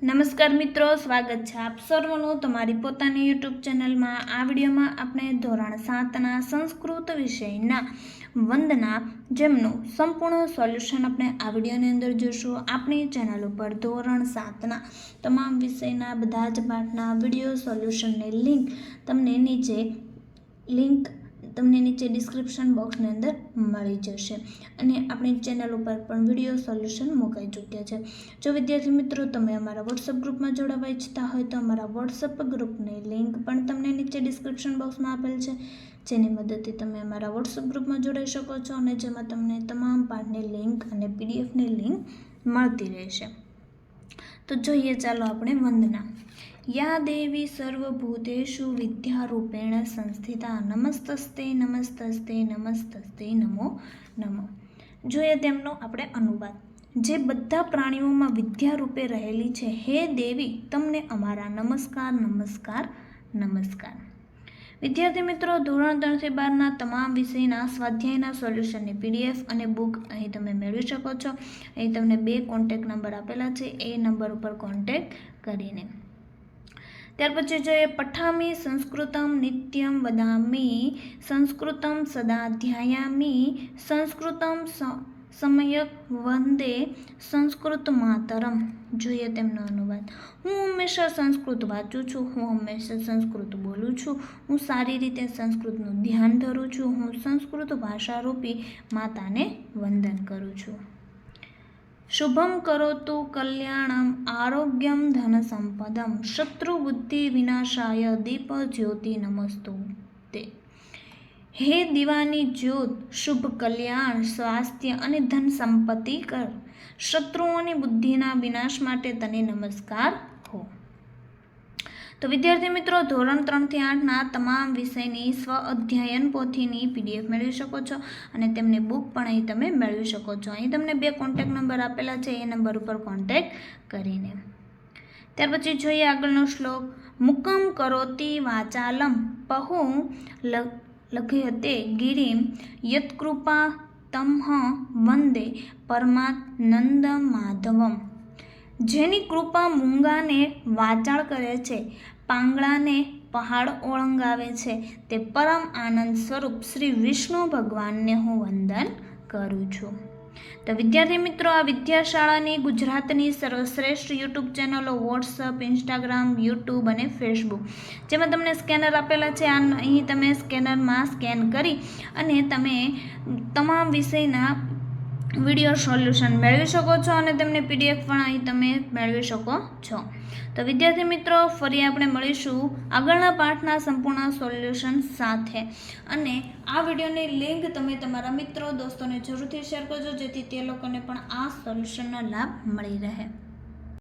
નમસ્કાર મિત્રો, સ્વાગત છે આપ સર્વનું તમારી પોતાની યુટ્યુબ ચેનલમાં. આ વિડીયોમાં આપણે ધોરણ સાતના સંસ્કૃત વિષયના વંદના જેમનું સંપૂર્ણ સોલ્યુશન આપણે આ વિડીયોની અંદર જોશું. આપણી ચેનલ ઉપર ધોરણ સાતના તમામ વિષયના બધા જ પાઠના વીડિયો સોલ્યુશનની લિંક તમને નીચે લિંક તમને નીચે ડિસ્ક્રિપ્શન બોક્સની અંદર મળી જશે. અને આપણી ચેનલ ઉપર પણ વીડિયો સોલ્યુશન મુકાઈ ચૂક્યા છે. જો વિદ્યાર્થી મિત્રો, તમે અમારા વોટ્સઅપ ગ્રુપમાં જોડાવા ઈચ્છતા હોય તો અમારા વોટ્સઅપ ગ્રુપની લિંક પણ તમને નીચે ડિસ્ક્રિપ્શન બોક્સમાં આપેલ છે. જેની મદદથી તમે અમારા વોટ્સઅપ ગ્રુપમાં જોડાઈ શકો છો અને જેમાં તમને તમામ પાઠની લિંક અને પીડીએફની લિંક મળતી રહેશે. તો જોઈએ ચાલો આપણે વંદના. યા દેવી સર્વભૂતેષુ વિદ્યારૂપેણ સંસ્થિતા નમસ્તસ્તે નમસ્તસ્તે નમસ્તસ્તે નમો નમો. જોઈએ તેમનો આપણે અનુવાદ. જે બધા પ્રાણીઓમાં વિદ્યારૂપે રહેલી છે, હે દેવી, તમને અમારા નમસ્કાર નમસ્કાર નમસ્કાર. વિદ્યાર્થી મિત્રો, ધોરણ ત્રણથી બારના તમામ વિષયના સ્વાધ્યાયના સોલ્યુશનની પીડીએફ અને બુક અહીં તમે મેળવી શકો છો. અહીં તમને બે કોન્ટેક નંબર આપેલા છે. એ નંબર ઉપર કોન્ટેક કરીને. ત્યાર પછી જોઈએ પઠામી સંસ્કૃતમ નિત્યમ વદામી, સંસ્કૃતમ સદા ધ્યાયામી સંસ્કૃતમ સમયક વંદે, સંસ્કૃત માતરમ. જોઈએ તેમનો અનુવાદ. હું હંમેશા સંસ્કૃત વાંચું છું, હું હંમેશા સંસ્કૃત બોલું છું, હું સારી રીતે સંસ્કૃતનું ધ્યાન ધરું છું, હું સંસ્કૃત ભાષારૂપી માતાને વંદન કરું છું. શુભમ કરોતુ કલ્યાણમ આરોગ્યમ ધન સંપદમ શત્રુબુદ્ધિ વિનાશાય દીપ જ્યોતિ નમસ્તુ તે હે દીવાની જ્યોત શુભ કલ્યાણ સ્વાસ્થ્ય અને ધન સંપત્તિ કર શત્રુઓની બુદ્ધિના વિનાશ માટે તને નમસ્કાર હો તો વિદ્યાર્થી મિત્રો, ધોરણ ત્રણથી આઠના તમામ વિષયની સ્વ અધ્યયન પોથીની પીડીએફ મેળવી શકો છો અને તેમની બુક પણ અહીં તમે મેળવી શકો છો. અહીં તમને બે કોન્ટેક નંબર આપેલા છે, એ નંબર ઉપર કોન્ટેક કરીને. ત્યાર પછી જોઈએ આગળનો શ્લોક. મુકમ કરોતી વાચાલમ પહુ લ- લખ્યતે ગિરિમ યત્કૃપા તમહ વંદે પરમાનંદ માધવમ. જેની કૃપા મૂંગાને વાચાળ કરે છે, પાંગળાને પહાડ ઓળંગાવે છે. તે પરમ આનંદ સ્વરૂપ શ્રી વિષ્ણુ ભગવાનને હું વંદન કરું છું. તો વિદ્યાર્થી મિત્રો, આ વિદ્યાશાળાની ગુજરાતની સર્વશ્રેષ્ઠ યુટ્યુબ ચેનલો વોટ્સઅપ, ઇન્સ્ટાગ્રામ, યુટ્યુબ અને ફેસબુક. જેમાં તમને સ્કેનર આપેલા છે. આ અહીં તમે સ્કેનરમાં સ્કેન કરી અને તમે તમામ વિષયના વીડિયો સોલ્યુશન મેળવી શકો છો અને તેમને પીડીએફ પણ અહીં તમે મેળવી શકો છો. તો વિદ્યાર્થી મિત્રો, ફરી આપણે મળીશું આગળના પાઠના સંપૂર્ણ સોલ્યુશન સાથે. અને આ વિડીયોની લિંક તમે તમારા મિત્રો, દોસ્તોને જરૂરથી શેર કરજો, જેથી તે લોકોને પણ આ સોલ્યુશનનો લાભ મળી રહે.